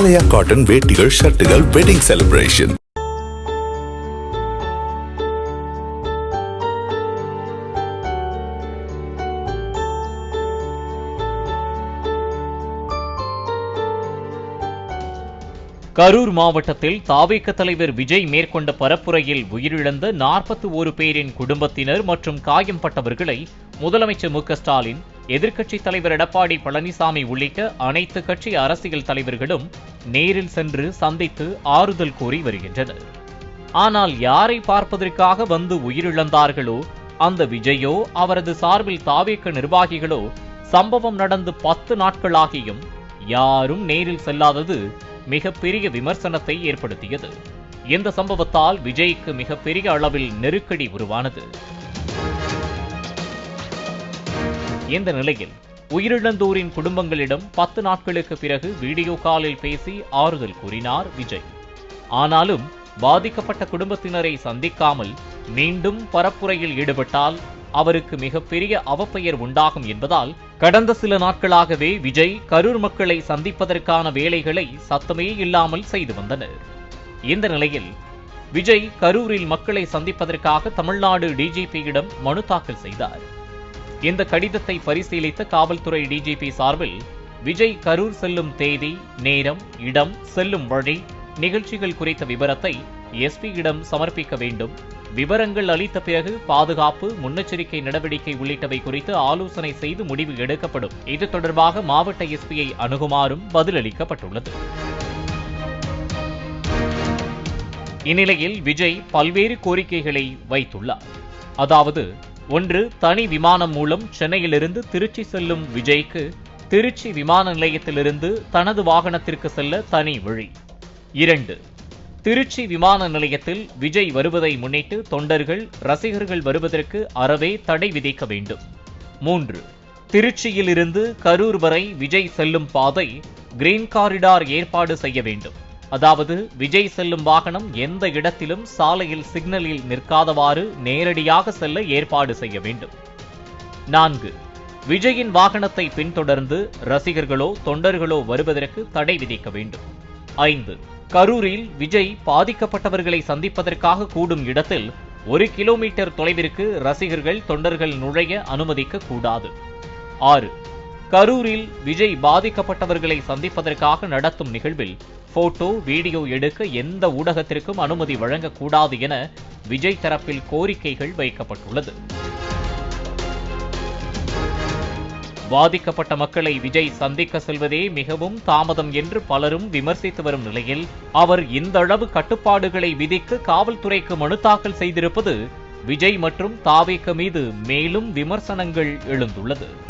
ஆலயா cotton வேட்டிகள் ஷர்ட்டுகள் wedding celebration Karur மாவட்டத்தில் தாவேக்க தலைவர் விஜய் மேற்கொண்ட பரப்புரையில் உயிரிழந்த நாற்பத்தி ஒரு பேரின் குடும்பத்தினர் மற்றும் காயம்பட்டவர்களை முதலமைச்சர் மு க ஸ்டாலின் எதிர்க்கட்சித் தலைவர் எடப்பாடி பழனிசாமி உள்ளிட்ட அனைத்து கட்சி அரசியல் தலைவர்களும் நேரில் சென்று சந்தித்து ஆறுதல் கூறி வருகின்றனர் ஆனால் யாரை பார்ப்பதற்காக வந்து உயிரிழந்தார்களோ அந்த விஜயோ அவரது சார்பில் தாவேக்க நிர்வாகிகளோ சம்பவம் நடந்து பத்து நாட்களாகியும் யாரும் நேரில் செல்லாதது மிகப்பெரிய விமர்சனத்தை ஏற்படுத்தியது. இந்த சம்பவத்தால் விஜய்க்கு மிகப்பெரிய அளவில் நெருக்கடி உருவானது. இந்த நிலையில் உயிரிழந்தோரின் குடும்பங்களிடம் பத்து நாட்களுக்கு பிறகு வீடியோ காலில் பேசி ஆறுதல் கூறினார் விஜய். ஆனாலும் பாதிக்கப்பட்ட குடும்பத்தினரை சந்திக்காமல் மீண்டும் பரப்புரையில் ஈடுபட்டால் அவருக்கு மிகப்பெரிய அவப்பெயர் உண்டாகும் என்பதால் கடந்த சில நாட்களாகவே விஜய் கரூர் மக்களை சந்திப்பதற்கான வேலைகளை சத்தமே இல்லாமல் செய்து வந்தனர். இந்த நிலையில் விஜய் கரூரில் மக்களை சந்திப்பதற்காக தமிழ்நாடு டிஜிபியிடம் மனு தாக்கல் செய்தார். இந்த கடிதத்தை பரிசீலித்த காவல்துறை டிஜிபி சார்பில் விஜய் கரூர் செல்லும் தேதி நேரம் இடம் செல்லும் வழி நிகழ்ச்சிகள் குறித்த விவரத்தை எஸ்பியிடம் சமர்ப்பிக்க வேண்டும். விவரங்கள் அளித்த பிறகு பாதுகாப்பு முன்னெச்சரிக்கை நடவடிக்கை உள்ளிட்டவை குறித்து ஆலோசனை செய்து முடிவு எடுக்கப்படும். இது தொடர்பாக மாவட்ட எஸ்பியை அணுகுமாறும் பதிலளிக்கப்பட்டுள்ளது. இந்நிலையில் விஜய் பல்வேறு கோரிக்கைகளை வைத்துள்ளார். அதாவது ஒன்று தனி விமானம் மூலம் சென்னையிலிருந்து திருச்சி செல்லும் விஜய்க்கு திருச்சி விமான நிலையத்திலிருந்து தனது வாகனத்திற்கு செல்ல தனி வழி. இரண்டு திருச்சி விமான நிலையத்தில் விஜய் வருவதை முன்னிட்டு தொண்டர்கள் ரசிகர்கள் வருவதற்கு அறவே தடை விதிக்க வேண்டும். மூன்று திருச்சியிலிருந்து கரூர் வரை விஜய் செல்லும் பாதை கிரீன் காரிடார் ஏற்பாடு செய்ய வேண்டும். அதாவது விஜய் செல்லும் வாகனம் எந்த இடத்திலும் சாலையில் சிக்னலில் நிற்காதவாறு நேரடியாக செல்ல ஏற்பாடு செய்ய வேண்டும். நான்கு. விஜயின் வாகனத்தை பின்தொடர்ந்து ரசிகர்களோ தொண்டர்களோ வருவதற்கு தடை விதிக்க வேண்டும். ஐந்து. கரூரில் விஜய் பாதிக்கப்பட்டவர்களை சந்திப்பதற்காக கூடும் இடத்தில் ஒரு கிலோமீட்டர் தொலைவிற்கு ரசிகர்கள் தொண்டர்கள் நுழைய அனுமதிக்க கூடாது ஆறு. கரூரில் விஜய் பாதிக்கப்பட்டவர்களை சந்திப்பதற்காக நடத்தும் நிகழ்வில் போட்டோ வீடியோ எடுக்க எந்த ஊடகத்திற்கும் அனுமதி வழங்கக்கூடாது என விஜய் தரப்பில் கோரிக்கைகள் வைக்கப்பட்டுள்ளது. பாதிக்கப்பட்ட மக்களை விஜய் சந்திக்க செல்வதே மிகவும் தாமதம் என்று பலரும் விமர்சித்து வரும் நிலையில் அவர் இந்த அளவு கட்டுப்பாடுகளை விதிக்க காவல்துறைக்கு மனு தாக்கல் செய்திருப்பது விஜய் மற்றும் தாவேக்க மீது மேலும் விமர்சனங்கள் எழுந்துள்ளது.